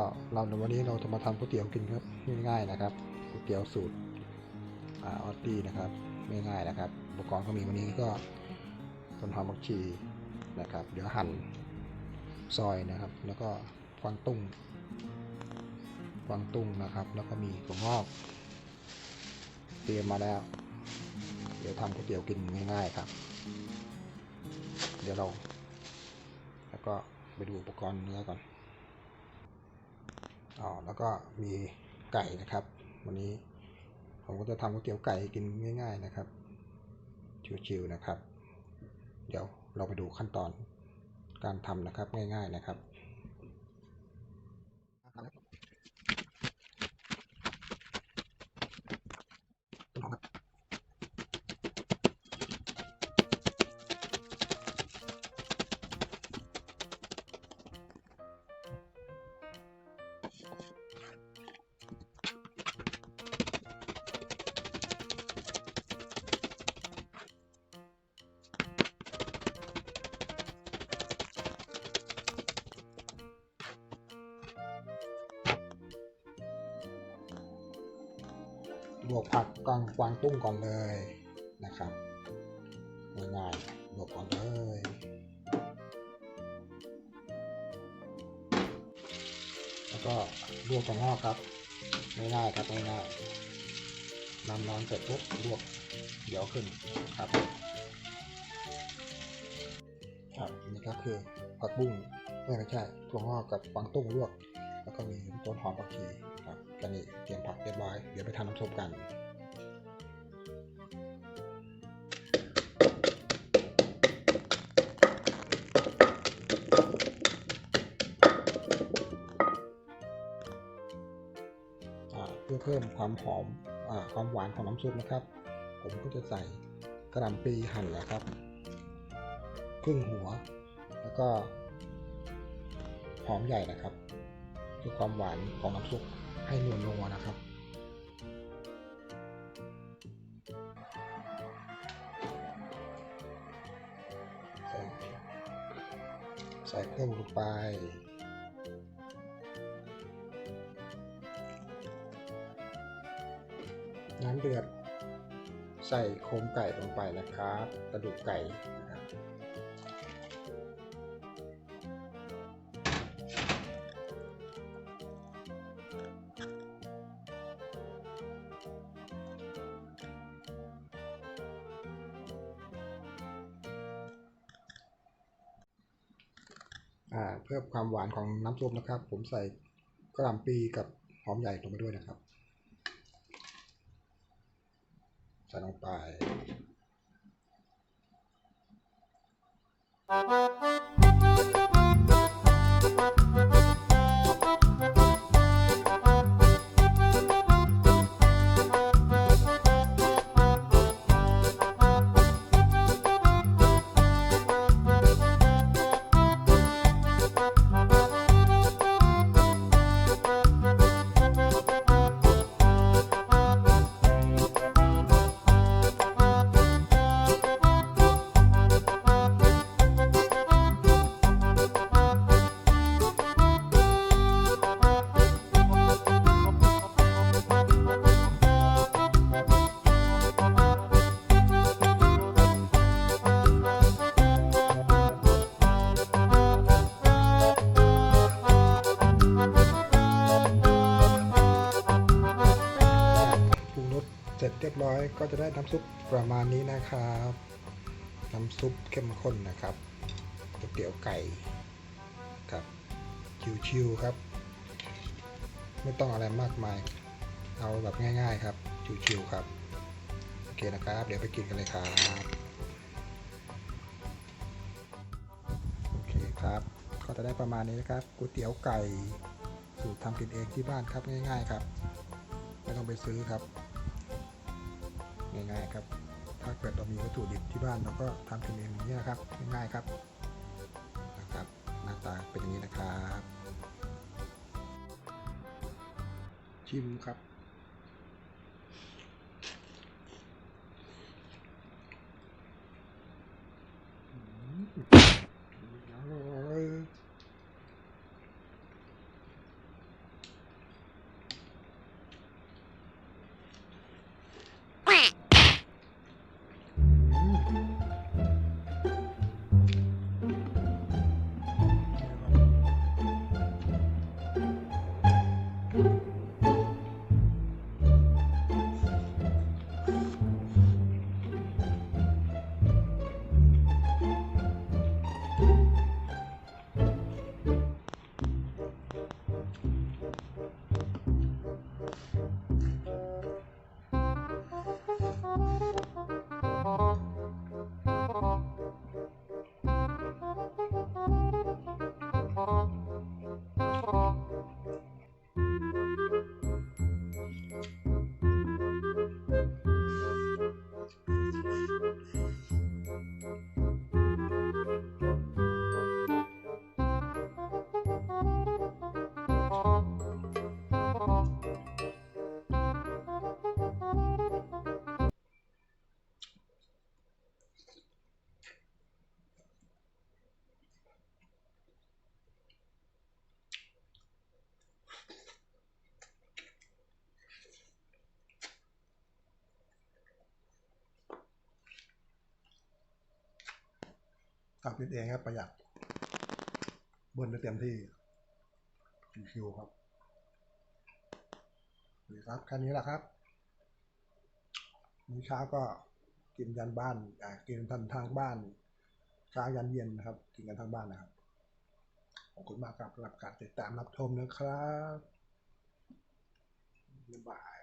ก็เราในวันนี้เราจะมาทำก๋วยเตี๋ยวกินครับง่ายๆนะครับก๋วยเตี๋ยวสูตรอออตตี้นะครับง่ายๆนะครับอุปกรณ์ก็มีวันนี้ก็ต้นหอมผักชีนะครับ เดี๋ยวหั่นซอยนะครับ แล้วก็กวางตุ้งกวางตุ้งนะครับ แล้วก็มีถั่วงอกเตรียมมาแล้ว เดี๋ยวทำก๋วยเตี๋ยวกินง่ายๆครับ เดี๋ยวเรา แล้วก็ไปดูอุปกรณ์เนื้อก่อน อ๋อแล้วก็มีไก่นะครับ วันนี้ผมก็จะทำก๋วยเตี๋ยวไก่กินง่าย ๆนะครับชิวๆนะครับ เดี๋ยวเราไปดูขั้นตอนการทำนะครับง่าย ๆนะครับ ลวกผักกวางกวางตุ้งก่อนเลยนะครับง่ายๆลวกก่อนเลยแล้วก็ลวกถั่วงอกครับง่ายๆครับง่ายๆน้ำร้อนเสร็จปุ๊บลวกเดี๋ยวขึ้นครับ ครับนี่ก็คือผักบุ้งไม่ไม่ใช่ถั่วงอกกับกวางตุ้งลวก แล้วก็มีต้นหอมผักชี ครับกันนี่เตรียมผักเรียบร้อย เดี๋ยวไปทำน้ำซุปกันเพื่อเพิ่มความหอมอความหวานของน้ำซุปนะครับ ผมก็จะใส่กระหล่ำปีหั่นนะครับ ครึ่งหัว แล้วก็หอมใหญ่นะครับเพื่อความหวานของน้ำซุป ให้นวลนัวนะครับ ใส่เครื่องลงไปน้ำเดือด ใส่โครงไก่ลงไปนะครับ กระดูกไก่นะครับ เพื่อความหวานของน้ำซุปนะครับ ผมใส่กระหล่ำปีกับหอมใหญ่ลงไปด้วยนะครับ ใส่ลงไปป ร้อย ก็จะได้น้ำซุปประมาณนี้นะครับ น้ำซุปเข้มข้นนะครับก๋วยเตี๋ยวไก่ครับชิวๆครับ ไม่ต้องอะไรมากมาย เอาแบบง่าย ๆ ครับชิวๆครับโอเคนะครับ เดี๋ยวไปกินกันเลยครับโอเคครับ ก็จะได้ประมาณนี้นะครับก๋วยเตี๋ยวไก่สูตรทำกินเองที่บ้านครับง่าย ๆ ครับ ไม่ต้องไปซื้อครับ ง่ายๆครับ ถ้าเกิดเรามีวัตถุดิบที่บ้านเราก็ทำกินเองอย่างนี้นะครับง่ายๆครับนะครับ หน้าตาเป็นอย่างนี้นะครับ ชิมครับ ทำกินเองครับประหยัดเบิ้ลได้เต็มที่ชิวครับนี่ครับแค่นี้แหละครับมื้อเช้าก็กินยันบ้านกินทันทางบ้านเช้ายันเย็นนะครับ กินกันทางบ้านนะครับขอบคุณมากครับสำหรับการติดตามรับชมนะครับบ๊ายบาย